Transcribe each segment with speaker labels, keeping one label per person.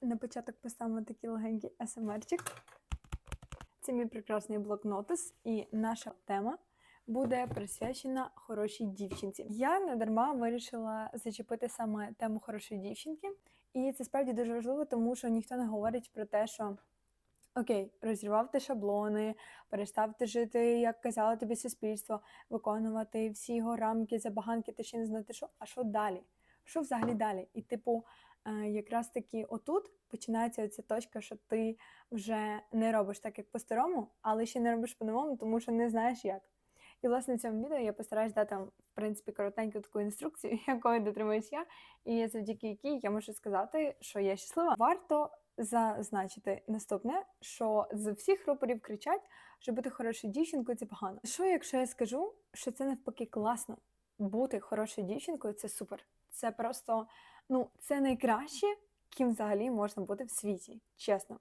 Speaker 1: На початок поставимо такий легенький СМРчик. Це мій прекрасний блокнотис, і наша тема буде присвячена хорошій дівчинці. Я не дарма вирішила зачепити саме тему хорошої дівчинки, і це справді дуже важливо, тому що ніхто не говорить про те, що окей, розірвав шаблони, переставте жити, як казало тобі суспільство, виконувати всі його рамки, забаганки, ти ще не знати, що, а що далі? Що взагалі далі? І, типу, е, якраз таки отут починається оця точка, що ти вже не робиш так, як по-старому, але ще не робиш по-новому, тому що не знаєш як. І власне в цьому відео я постараюсь дати в принципі, коротеньку таку інструкцію, якої дотримуюсь я, і завдяки якій я можу сказати, що я щаслива. Варто зазначити наступне, що з всіх рупорів кричать, що бути хорошою дівчинкою це погано. Що, якщо я скажу, що це навпаки класно? Бути хорошою дівчинкою це супер. Це просто ну, це найкраще, ким взагалі можна бути в світі, чесно.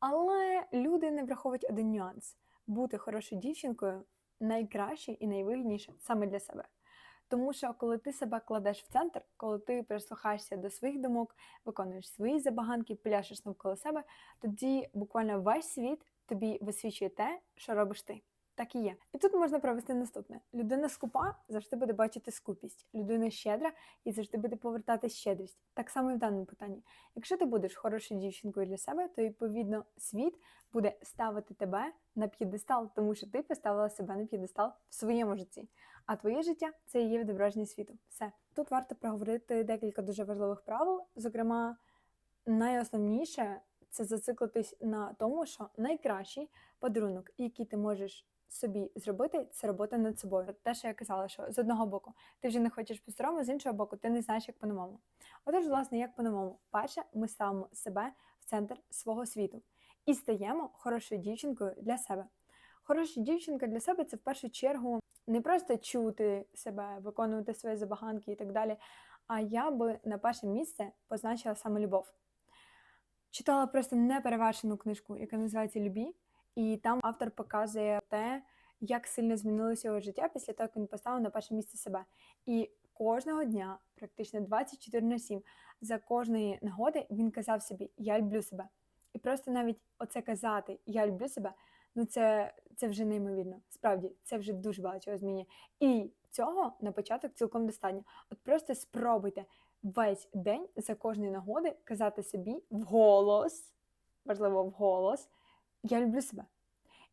Speaker 1: Але люди не враховують один нюанс: бути хорошою дівчинкою найкраще і найвигідніше саме для себе. Тому що коли ти себе кладеш в центр, коли ти прислухаєшся до своїх думок, виконуєш свої забаганки, пляшеш навколо себе, тоді буквально весь світ тобі висвічує те, що робиш ти. Так і є. І тут можна провести наступне: людина скупа завжди буде бачити скупість, людина щедра і завжди буде повертати щедрість. Так само і в даному питанні. Якщо ти будеш хорошою дівчинкою для себе, то відповідно світ буде ставити тебе на п'єдестал, тому що ти поставила себе на п'єдестал в своєму житті. А твоє життя це і є відображення світу. Все тут варто проговорити декілька дуже важливих правил. Зокрема, найосновніше це зациклитись на тому, що найкращий подарунок, який ти можеш собі зробити, це робота над собою. Те, що я казала, що з одного боку ти вже не хочеш по-старому, з іншого боку, ти не знаєш, як по-новому. Отож, власне, як по-новому, перше, ми ставимо себе в центр свого світу і стаємо хорошою дівчинкою для себе. Хороша дівчинка для себе це в першу чергу не просто чути себе, виконувати свої забаганки і так далі. А я би на перше місце позначила саме любов. Читала просто неперевершену книжку, яка називається Любі, і там автор показує те, як сильно змінилося його життя після того, як він поставив на перше місце себе. І кожного дня, практично 24 на 7, за кожної нагоди він казав собі Я люблю себе. І просто навіть оце казати Я люблю себе, ну це це вже неймовірно. Справді, це вже дуже багато чого змінює. І цього на початок цілком достатньо. От просто спробуйте весь день за кожної нагоди казати собі вголос, важливо вголос, я люблю себе.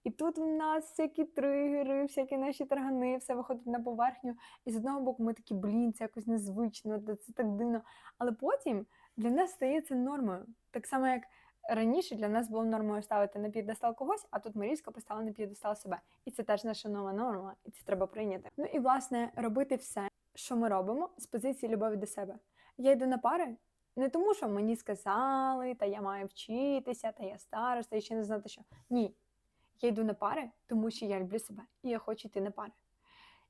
Speaker 1: І тут в нас всякі тригери, всякі наші таргани, все виходить на поверхню. І з одного боку, ми такі, блін, це якось незвично, це так дивно. Але потім для нас стає це нормою. Так само, як раніше для нас було нормою ставити на п'єдестал когось, а тут ми різко поставили на п'єдестал себе. І це теж наша нова норма, і це треба прийняти. Ну і власне робити все, що ми робимо, з позиції любові до себе. Я йду на пари. Не тому, що мені сказали, та я маю вчитися, та я староста, і ще не знати що. Ні. Я йду на пари, тому що я люблю себе і я хочу йти на пари.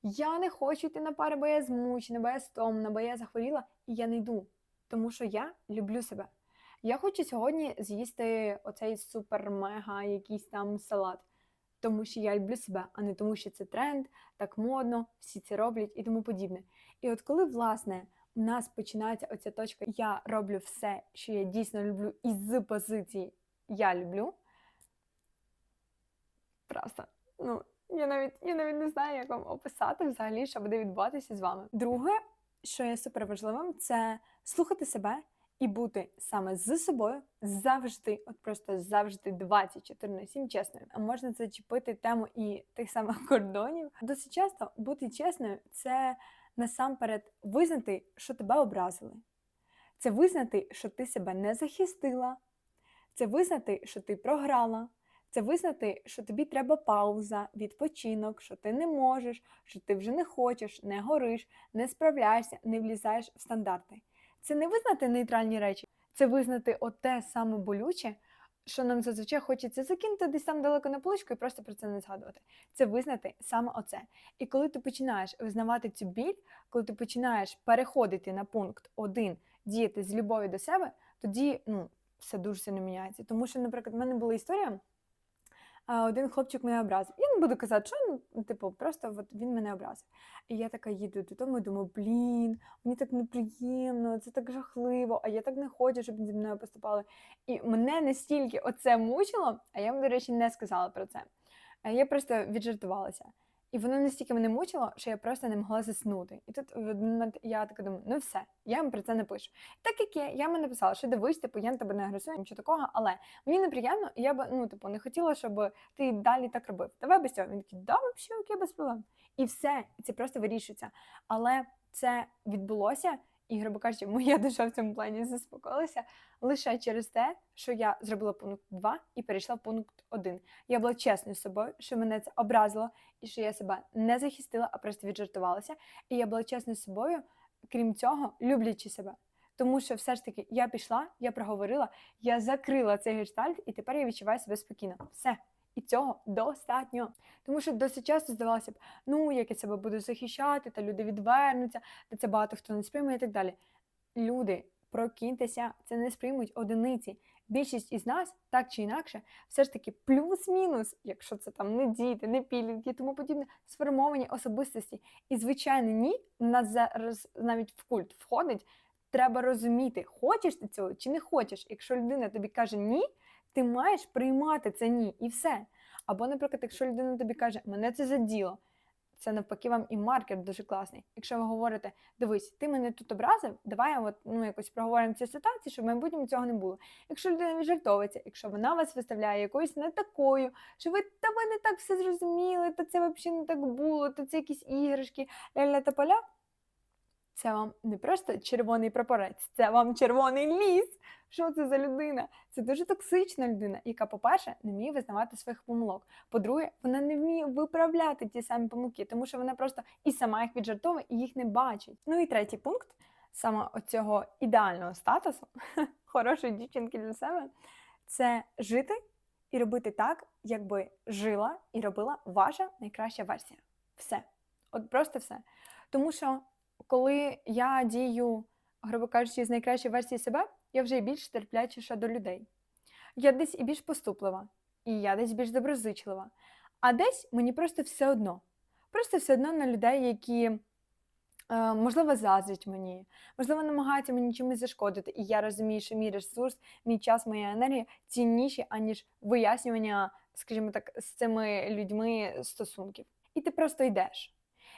Speaker 1: Я не хочу йти на пари, бо я змучена, бо я стомна, бо я захворіла, і я не йду, тому що я люблю себе. Я хочу сьогодні з'їсти оцей супер-мега якийсь там салат, тому що я люблю себе, а не тому, що це тренд, так модно, всі це роблять і тому подібне. І от коли, власне, у нас починається оця точка Я роблю все, що я дійсно люблю, із позиції Я люблю. Просто, ну, я навіть я навіть не знаю, як вам описати взагалі, що буде відбуватися з вами. Друге, що є супер важливим, це слухати себе і бути саме з собою завжди, от просто завжди 24 на 7 чесною. А можна зачепити тему і тих самих кордонів. Досить часто бути чесною це насамперед визнати, що тебе образили. Це визнати, що ти себе не захистила, це визнати, що ти програла. Це визнати, що тобі треба пауза, відпочинок, що ти не можеш, що ти вже не хочеш, не гориш, не справляєшся, не влізаєш в стандарти. Це не визнати нейтральні речі, це визнати оте саме болюче, що нам зазвичай хочеться закинути десь там далеко на поличку і просто про це не згадувати. Це визнати саме оце. І коли ти починаєш визнавати цю біль, коли ти починаєш переходити на пункт один, діяти з любові до себе, тоді ну, все дуже сильно міняється. Тому що, наприклад, в мене була історія один хлопчик мене образив. Я буду казати, що ну, типу, просто от він мене образив. І я така їду додому і думаю, блін, мені так неприємно, це так жахливо, а я так не хочу, щоб зі мною поступали. І мене настільки оце мучило, а я до речі, не сказала про це. Е, Я просто віджартувалася. І воно настільки мене мучило, що я просто не могла заснути. І тут в один момент я така думаю, ну все, я їм про це не пишу. Так як є, я йому написала, що дивись, типу, я на тебе не агресую, нічого такого, але мені неприємно, і я б ну, типу, не хотіла, щоб ти далі так робив. Давай без цього. Він такий, да, взагалі, окей, без проблем. І все, це просто вирішується. Але це відбулося, і, грубо кажучи, моя душа в цьому плані заспокоїлася лише через те, що я зробила пункт 2 і перейшла в пункт 1. Я була чесною з собою, що мене це образило, і що я себе не захистила, а просто віджартувалася. І я була чесною з собою, крім цього, люблячи себе. Тому що все ж таки я пішла, я проговорила, я закрила цей гештальт, і тепер я відчуваю себе спокійно. Все. І цього достатньо. Тому що досить часто здавалося б, ну як я себе буду захищати, та люди відвернуться, та це багато хто не сприйме і так далі. Люди, прокиньтеся, це не сприймуть одиниці. Більшість із нас, так чи інакше, все ж таки плюс-мінус, якщо це там не діти, не підлітки тому подібне, сформовані особистості. І, звичайно, ні, в нас зараз навіть в культ входить. Треба розуміти, хочеш ти цього чи не хочеш. Якщо людина тобі каже ні, ти маєш приймати це ні і все. Або, наприклад, якщо людина тобі каже, мене це заділо, це навпаки вам і маркер дуже класний. Якщо ви говорите, дивись, ти мене тут образив, давай от, ну, якось проговоримо цю ситуацію, щоб в майбутньому цього не було. Якщо людина віджартовується, якщо вона вас виставляє якоюсь не такою, що ви та ви не так все зрозуміли, та це взагалі не так було, та це якісь іграшки, ля-ля та поля. Це вам не просто червоний прапорець, це вам червоний ліс. Що це за людина? Це дуже токсична людина, яка, по-перше, не вміє визнавати своїх помилок. По-друге, вона не вміє виправляти ті самі помилки, тому що вона просто і сама їх віджартовує, і їх не бачить. Ну і третій пункт саме оцього ідеального статусу хорошої дівчинки для себе це жити і робити так, якби жила і робила ваша найкраща версія. Все. От просто все. Тому що коли я дію, грубо кажучи, з найкращої версії себе, я вже більш терплячіша до людей. Я десь і більш поступлива, і я десь більш доброзичлива. А десь мені просто все одно. Просто все одно на людей, які, е, можливо, заздрять мені, можливо, намагаються мені чимось зашкодити. І я розумію, що мій ресурс, мій час, моя енергія цінніші, аніж вияснювання, скажімо так, з цими людьми стосунків. І ти просто йдеш.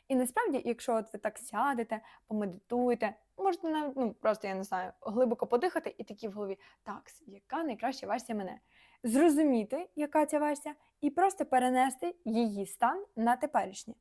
Speaker 1: І насправді, якщо от ви так сядете, помедитуєте, можете навіть ну, просто, я не знаю, глибоко подихати і такі в голові, так, яка найкраща версія мене? Зрозуміти, яка ця версія, і просто перенести її стан на теперішнє.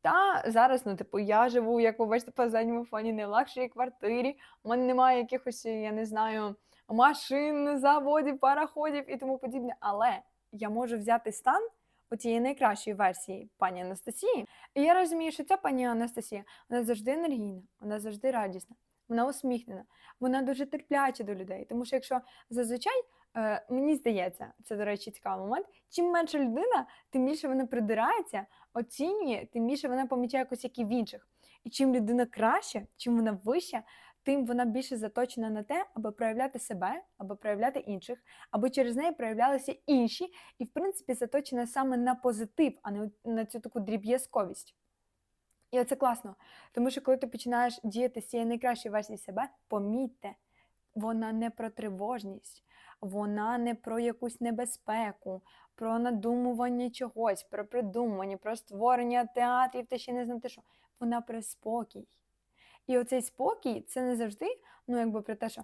Speaker 1: Та зараз, ну, типу, я живу, як ви бачите, по задньому фоні, не в лакшері квартирі, у мене немає якихось, я не знаю, машин, заводів, пароходів і тому подібне. Але я можу взяти стан отієї найкращої версії пані Анастасії. І я розумію, що ця пані Анастасія вона завжди енергійна, вона завжди радісна, вона усміхнена, вона дуже терпляча до людей. Тому що якщо зазвичай. Е, мені здається, це, до речі, цікавий момент. Чим менша людина, тим більше вона придирається, оцінює, тим більше вона помічає косяки в інших. І чим людина краще, чим вона вища, тим вона більше заточена на те, аби проявляти себе, аби проявляти інших, аби через неї проявлялися інші, і, в принципі, заточена саме на позитив, а не на цю таку дріб'язковість. І оце класно. Тому що коли ти починаєш діяти з цієї найкращої версії себе, помітьте, вона не про тривожність, вона не про якусь небезпеку, про надумування чогось, про придумування, про створення театрів та ще не знати що. Вона про спокій. І оцей спокій це не завжди, ну якби про те, що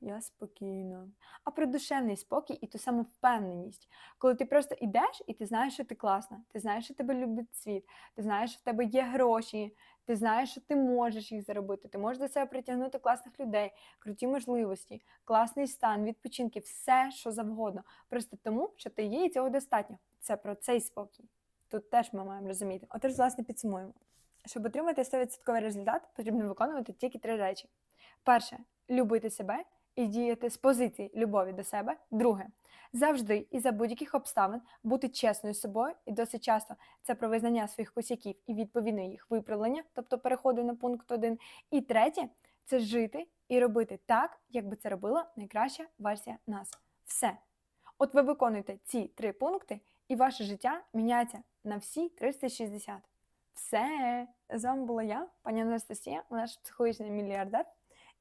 Speaker 1: я спокійна, а про душевний спокій і ту саму впевненість, коли ти просто йдеш і ти знаєш, що ти класна, ти знаєш, що тебе любить світ, ти знаєш, що в тебе є гроші, ти знаєш, що ти можеш їх заробити, ти можеш до себе притягнути класних людей, круті можливості, класний стан, відпочинки, все, що завгодно. Просто тому, що ти є і цього достатньо. Це про цей спокій. Тут теж ми маємо розуміти. Отож, власне, підсумуємо. Щоб отримати 100% результат, потрібно виконувати тільки три речі: перше любити себе і діяти з позиції любові до себе. Друге завжди і за будь-яких обставин бути чесною з собою, і досить часто це про визнання своїх косяків і відповідно їх виправлення, тобто переходу на пункт один. І третє це жити і робити так, як би це робила найкраща версія нас. Все. От ви виконуєте ці три пункти, і ваше життя міняється на всі 360. Все, з вами була я, пані Анастасія, наш психологічний мільярдер.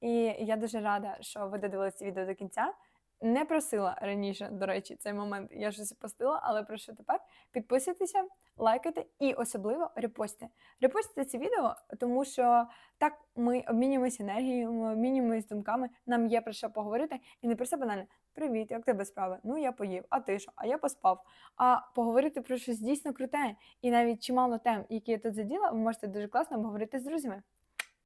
Speaker 1: І я дуже рада, що ви додивилися відео до кінця. Не просила раніше, до речі, цей момент я щось постила, але прошу тепер підписуйтеся, лайкайте і особливо репостите. Репостите це відео, тому що так ми обмінюємося енергією, ми обмінюємося думками, нам є про що поговорити, і не про все банальне. Привіт, як тебе справи? Ну я поїв, а ти що? А я поспав. А поговорити про щось дійсно круте, і навіть чимало тем, які я тут заділа, ви можете дуже класно обговорити з друзями.